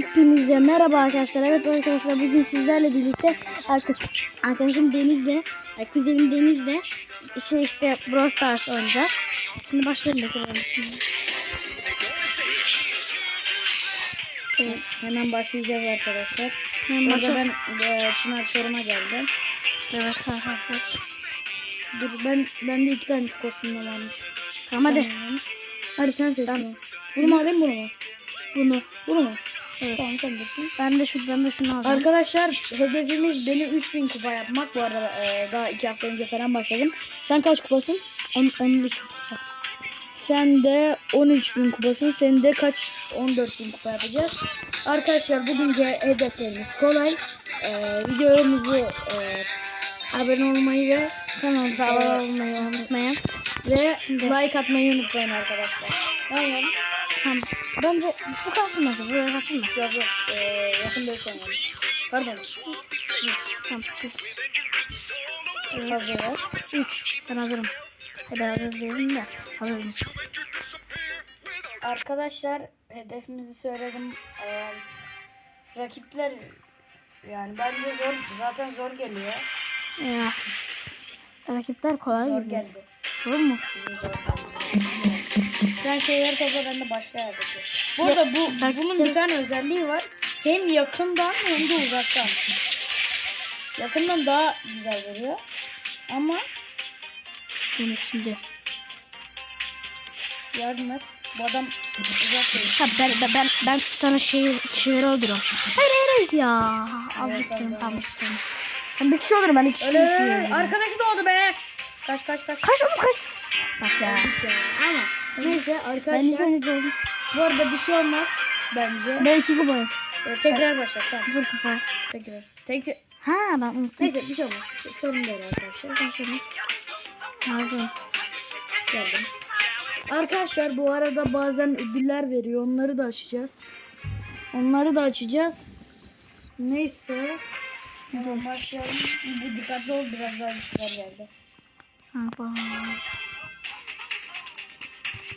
Hepinize merhaba arkadaşlar. Evet arkadaşlar bugün sizlerle birlikte arka- arkadaşım Deniz'le, kuzenim Deniz'le işte işte Brawl Stars oynayacağız. Şimdi başlayalım bakalım. Evet, Hemen başlayacağız arkadaşlar. hemen başla- ben e, Çınar soruma geldim. Evet arkadaşlar. Dur ben bende iki tane şu kostümden varmış. Tamam hadi. Hadi sen seç. bunu. Bunu mu alayım bunu mu? Bunu. Bunu mu? Evet. Tamam sen bilirsin. Ben de şu ben de şunu alacağım. Arkadaşlar hedefimiz benim 3000 kupa yapmak. Bu arada e, daha iki hafta önce falan başladım. Sen kaç kupasın? On, 13 Sen de 13.000 kupasın. Sen de kaç? 14.000 kupa yapacağız. Arkadaşlar bugünkü hedeflerimiz kolay. Ee, videomuzu e, abone olmayı ve kanalımıza abone olmayı unutmayın. ve like atmayı unutmayın arkadaşlar. Aynen. Tamam. Bence bu kalsın nasıl? Buraya kalsın mı? Yok yok. Ee, yakın değil sanırım. Pardon. Tamam. Üç. Evet. Fazla var. Üç. Ben hazırım. Hadi hazır değilim de. Hazırım. Arkadaşlar hedefimizi söyledim. Ee, rakipler yani bence zor. Zaten zor geliyor. Ya. Rakipler kolay Zor gibi. geldi. Olur mu? Sen şeyleri topla ben de başka yerde yapacağım. Bu arada bu, bunun bir tane özelliği var. Hem yakından hem de uzaktan. Yakından daha güzel vuruyor. Ama Yine şimdi. yardım et. Bu adam uzak değil. Ha, ben, ben, ben, ben sana şey, kişileri öldürüyorum. Hayır hayır hayır ya. Azıcık canım kalmış senin. Sen bir kişi öldürün ben iki kişi Öyle düşüyorum. arkadaşı doğdu be. Kaç kaç kaç. Kaç oğlum kaç. Bak ya. Ama neyse Ben arkadaşlar önce oldum. bu arada bir şey olmaz bence. Ben iki kupayım. Ee, tekrar başla tamam. Sıfır kupa. Tekrar. Tekrar. Ha ben unuttum. Neyse bir şey olmaz. Sorun değil arkadaşlar. Başladım. Lazım. Geldim. Arkadaşlar bu arada bazen ödüller veriyor. Onları da açacağız. Onları da açacağız. Neyse. Hemen başlayalım. Bu dikkatli ol biraz daha güçler geldi. Ha bak.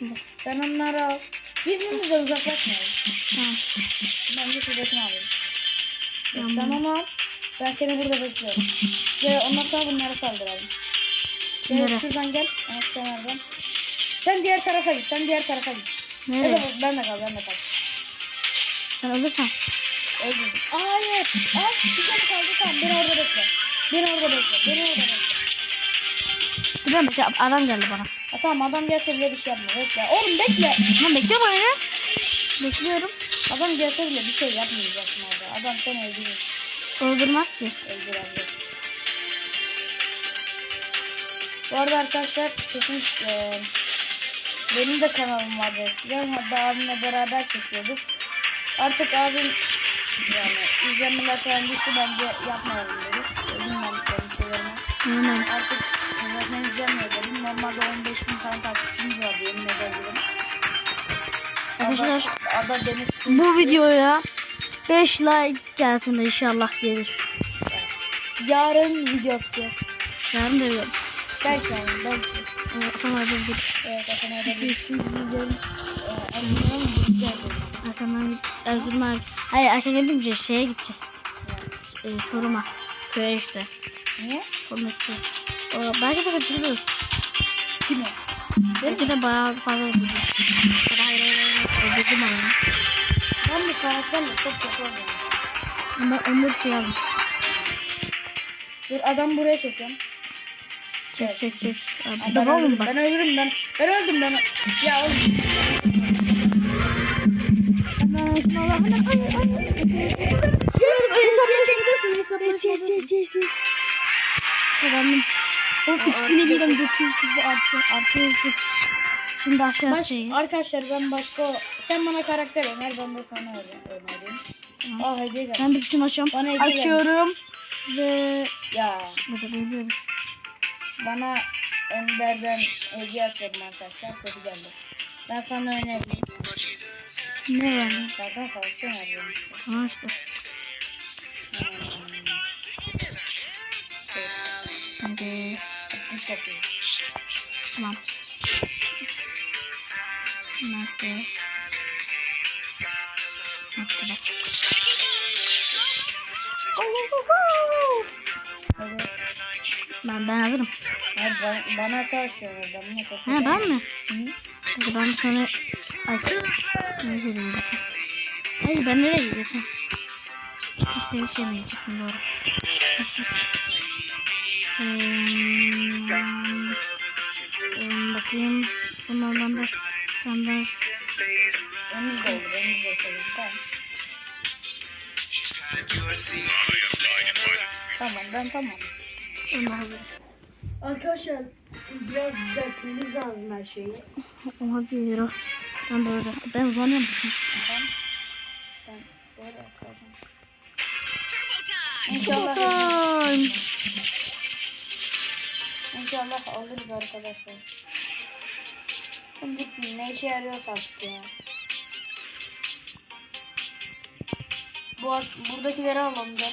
Şimdi. Sen onları al. Birbirimizden uzaklaşmayalım. Tamam. Ben de şuradakini alayım. Tamam. Sen onu al. Ben seni burada bekliyorum. Ve ondan sonra bunlara saldıralım. Gel Nereye? şuradan gel. Evet sen oradan. Sen diğer tarafa git. Sen diğer tarafa git. Nereye? Evet, ben de kal. Ben de kal. Sen ölürsen. Öldürdüm. Hayır. Al. Bir tane kaldı. Tamam. Beni orada bekle. Beni orada bekle. Beni orada bekle. Biliyorum ki adam geldi bana. Ha, tamam adam gelse bile bir şey yapma. Bekle. Oğlum bekle. Tamam bekliyor bana ya. Bekliyorum. Adam gelse bile bir şey yapmayacaksın orada. Adam seni öldürür. Öldürmez ki. Öldür öldür. Bu arada arkadaşlar sesim e, benim de kanalım vardı eskiden. Hatta abimle beraber çekiyorduk. Artık abim yani izlenmeler falan düştü bence yapmayalım dedik. Bilmem şeylerine. Artık zaten izlenmiyor dedim. Normalde 15 bin tane takipçimiz vardı yemin ederim. Arkadaşlar Ada, Deniz bu videoya 5 like gelsin inşallah gelir. yarın video yapacağız. Yarın da veriyorum. Belki yani belki. Atamay dur dur. Evet mı gideceğiz? Arkamdan Erzurum'a. Hayır arkamdan gidince şeye gideceğiz. Ee, Çorum'a. Köye işte. Niye? Çorum'a gideceğiz. O, belki de götürürüz. Kime? Belki de bayağı fazla götürürüz. Hayır hayır hayır. Öldürdüm onu. Ben bu karakterle çok kötü oynuyorum. Ben ömür şey aldım. Dur adam buraya çekiyorum. Çek çek çek. Aa, Aa, Burada ben, öldüm, ben ölürüm ben. Ben öldüm ben. Ya oğlum. Allah'ım. Ay ay. Yes yes yes yes yes. Kazandım. O ikisini birden götürdü artı artı yüzlük. Şimdi aşağı Baş, şey. arkadaşlar ben başka... Sen bana karakter öner ben de sana önereyim. Aa hediye geldi. Ben bir bütün açıyorum. Bana hediye Açıyorum. Ve Ya burada biliyorum. bana Ender'den hediye atıyorum arkadaşlar. Kötü geldi. Ben sana önereyim. Ne yani? Zaten savaşta işte. Tamam işte. Şimdi Güç yapıyor. tamam. Nerede? Evet. Ben, ben hazırım. Hayır, bana, bana savaşıyorlar. Ben bunu çok Ha ben mi? Hı? Hadi ben sana... Ay. Ne dedim ben? Hayır ben nereye gidiyorsun? Seni çevirmeyecektim doğru. Hmm, hmm, bakayım. Bunlardan da senden. Tamam. Ben tamam. Arkadaşlar biraz düzeltmemiz lazım her şeyi. Oha diyor. Ben böyle. Ben uzanıyorum. Tamam. Ben böyle kalacağım. İnşallah. İnşallah alırız arkadaşlar. Şimdi ne işe yarıyorsa artık ya. Bu buradakileri alalım. Ne?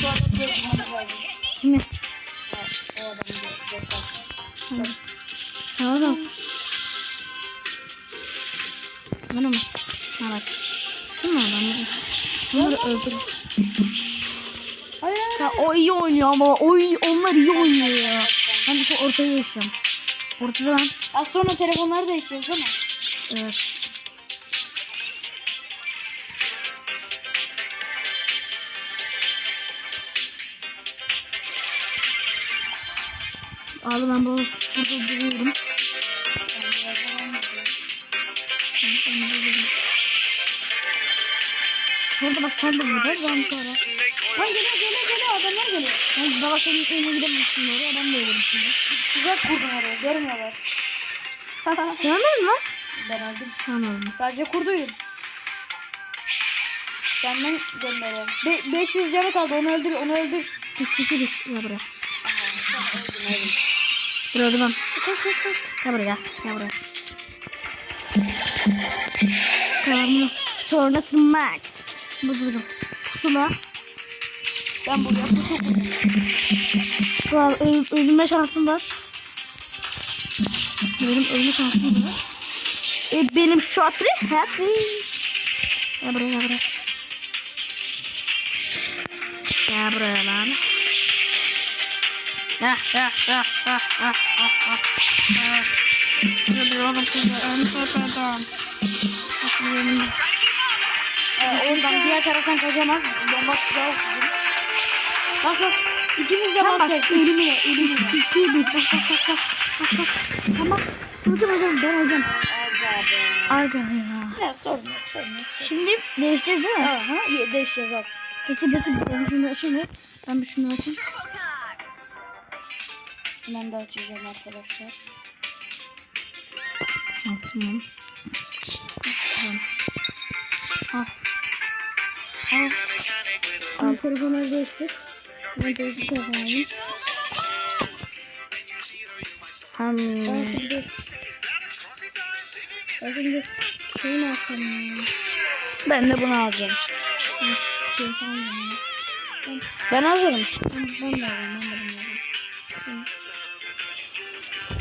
Şu adamı götürmemiz lazım. Kimi? Ha, o adamı gö- göster. Tamam. Bana mı? Ha bak. Şu mu adamları? Bunları öldür. O iyi oynuyor ama o iyi, onlar iyi oynuyor ya. Ben şu ortaya yaşıyorum. Ortada ben. Az sonra telefonları değiştireceğiz değil mi? Evet. Abi ben bu burada duruyorum. Şurada bak sen de burada. Ben sonra. Lan geliyor geliyor geliyor geliyor. Ben baba senin önüne gidemezsin oraya. Ben de ölürüm şimdi. Tuzak kurdum oraya görmüyorlar. Sen mi lan? ben öldüm. Tamam. Sadece kurduydum. Senden gönderiyorum. Be 500 canı kaldı onu öldür onu öldür. Pis pis pis. Gel buraya. Aha, tamam, öldüm, öldüm. Dur öldüm. Gel buraya. Gel buraya. Tamam. Tornat Max. Bu durum. Pusula. Ben buraya. Bu an öl ölme şansım var. Benim ölme şansım var. E, benim şatri happy. Gel buraya gel buraya. Gel buraya lan. Heh heh heh heh heh heh heh. Geliyorum size en tepeden. Ee, oradan diğer taraftan kaçamaz. Bomba kurdum. Bak bak. İkimiz de Tamam, bakacağız. Ölümüne ölümüne. İki bir bak bak bak bak bak bak. Tamam. Hocam hocam ben hocam. Aga ya. Ya sorun yok. Şimdi değişeceğiz değil mi? Aha değişeceğiz al. Peki bekle ben şunu açayım. ya. Ben bir şunu açayım. Ben de açacağım arkadaşlar. Al tamam. Tamam. Al. Al. Al. Telefonu değiştir. Değiştir telefonu alayım. Hmm. Ben şimdi ben şimdi şeyi mi alsam ya? Ben de bunu alacağım. Ben hazırım. Ben, ben de.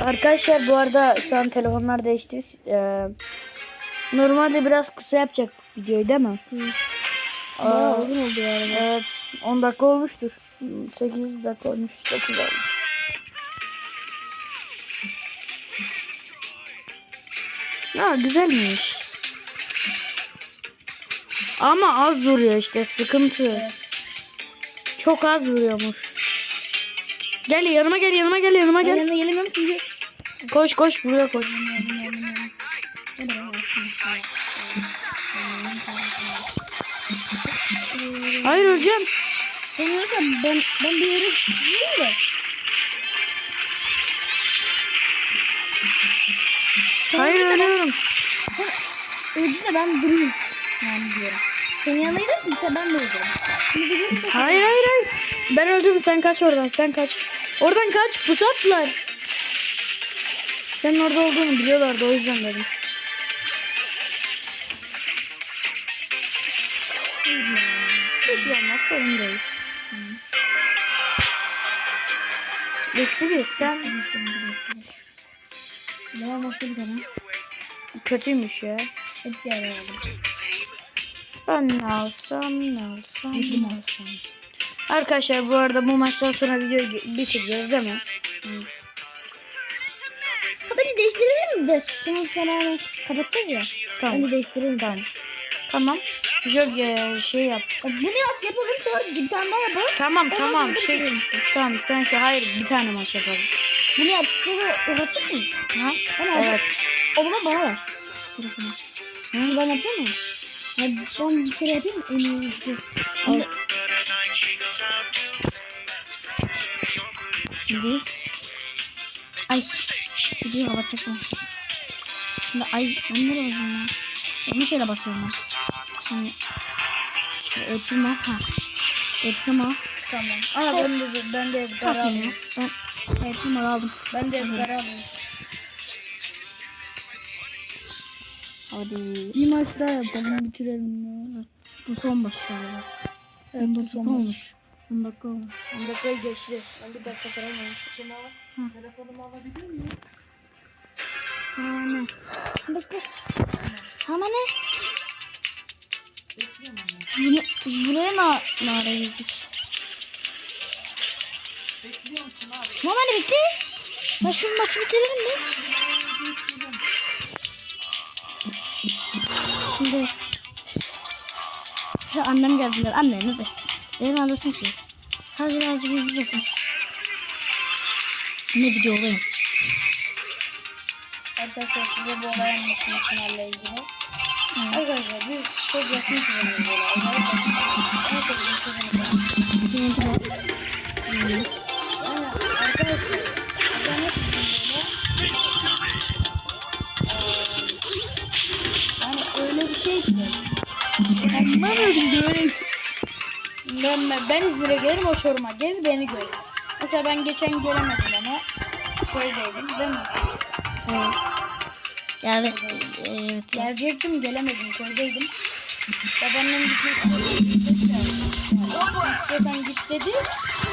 Arkadaşlar bu arada şu an telefonlar değişti. Ee, normalde biraz kısa yapacak videoyu değil mi? Bayağı Aa, uzun oldu ya. araba. evet 10 dakika olmuştur. 8 dakika olmuş 9 olmuş. Ya güzelmiş. Ama az vuruyor işte sıkıntı. Çok az vuruyormuş. Gel yanıma gel yanıma gel yanıma gel. yanına gelemiyorum çünkü. Koş koş buraya koş. Hayır hocam. Sen yoksa ben, ben bir yere gideyim de. Hayır ölüyorum. Öldü de ben durayım. Yani diyorum. Senin yanına gidersin ben de da. Hayır hayır hayır. Ben öldüm sen kaç oradan sen kaç. Oradan kaç pusatlar. Senin orada olduğunu biliyorlardı o yüzden dedim. Bir şey olmaz sorun değil. Eksi bir sen Devam başka bir tane. kötüymüş ya. Hepsi yer aldım. Ben ne alsam ne alsam ne alsam. Arkadaşlar bu arada bu maçtan sonra videoyu ge- bitireceğiz değil mi? Ha beni değiştirelim mi de? Sonra kapatacağız ya. Tamam. Beni değiştirelim. Tamam. Tamam. Ya şey yap. Ya Bunu yap yapalım sonra bir tane daha yapalım. Tamam Sonra tamam bunu şey. Tamam sen şey hayır bir tane maç yapalım. Bunu yap. Sonra kapatacak mıyız? Ha? Ben aldım. Evet. O zaman bana ver. Hı? Ben yapacağım mı? Ya ben bir kere yapayım mı? En iyisi. Al. Şimdi. Ay. Gidiyor kapatacak mı? Şimdi ay. Nereye basıyorum ya? Yanlış yere basıyorum ben. Hani. Öpüm o. Ha. Öpüm o. Tamam. Aa ben de ben de ya? alayım. Ben öpüm aldım. Ben de ezber alayım. Hadi. Bir maç daha yapalım bitirelim ya. Bu son maç galiba. Evet, bu son olmuş. 10 dakika olmuş. 10 dakikayı geçti. Ben bir dakika falan olmuş. Telefonumu alabilir miyim? Hane. Bir dakika. Hane ne? Bunu, buraya ne, ne ara girdik? Mama ne bitti? Ya şu maçı bitirelim mi? Şimdi şu annem geldiler. Anne ne be? Benim anlasın ki. Sadece birazcık izleyeceksin. Ne videodayım? Arkadaşlar size bu olay anlatayım finale ilgili. Arkadaşlar biz çok yakın kızımız. Yani arkadaşlar ben böyle? Yani öyle bir şey ki. Anlamadım böyle. Ben, ben, ben İzmir'e gelirim o Çorum'a gelir beni görür. Mesela ben geçen gelemedim ama köydeydim değil mi? Evet. Yani evet. Gelecektim gelemedim köydeydim. Babaannem gitmek. İstiyorsan git dedi.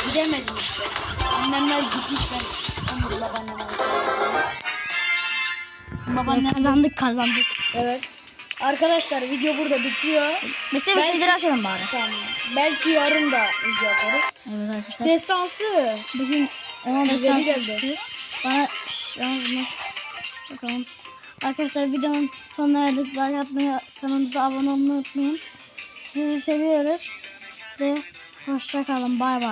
Gidemedim işte. Annemler gitmiş ben. Onu babaanneme Babaannem kazandık kazandık. Evet. Arkadaşlar video burada bitiyor. Bekle bir Ben- şeyleri açalım bari. Tamam. Belki yarın da video yaparız. Evet arkadaşlar. Destansı. Bugün ona Güzeli destan geldi. Bana bunu bakalım. Arkadaşlar videonun sonuna erdik. Like yapmayı, kanalımıza abone olmayı unutmayın. Sizi seviyoruz. Ve hoşça kalın. Bay bay.